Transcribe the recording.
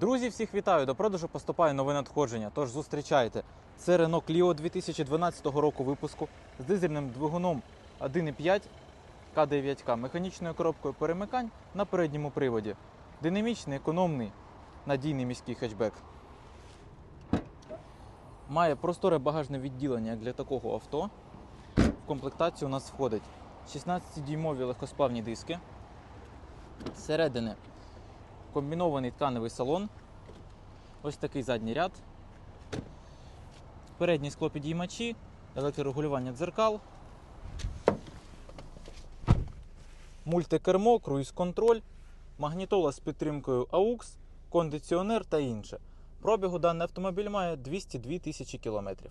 Друзі, всіх вітаю! До продажу поступає нове надходження. Тож зустрічайте. Це Renault Clio 2012 року випуску з дизельним двигуном 1.5 К9К, механічною коробкою перемикань на передньому приводі. Динамічний, економний, надійний міський хетчбек. Має просторе багажне відділення для такого авто. В комплектацію у нас входить 16-дюймові легкосплавні диски. Зсередини комбінований тканевий салон. Ось такий задній ряд. Передні склопідіймачі, електрорегулювання дзеркал, мультикермо, круїз-контроль, магнітола з підтримкою AUX, кондиціонер та інше. Пробігу даний автомобіль має 202 тисячі кілометрів.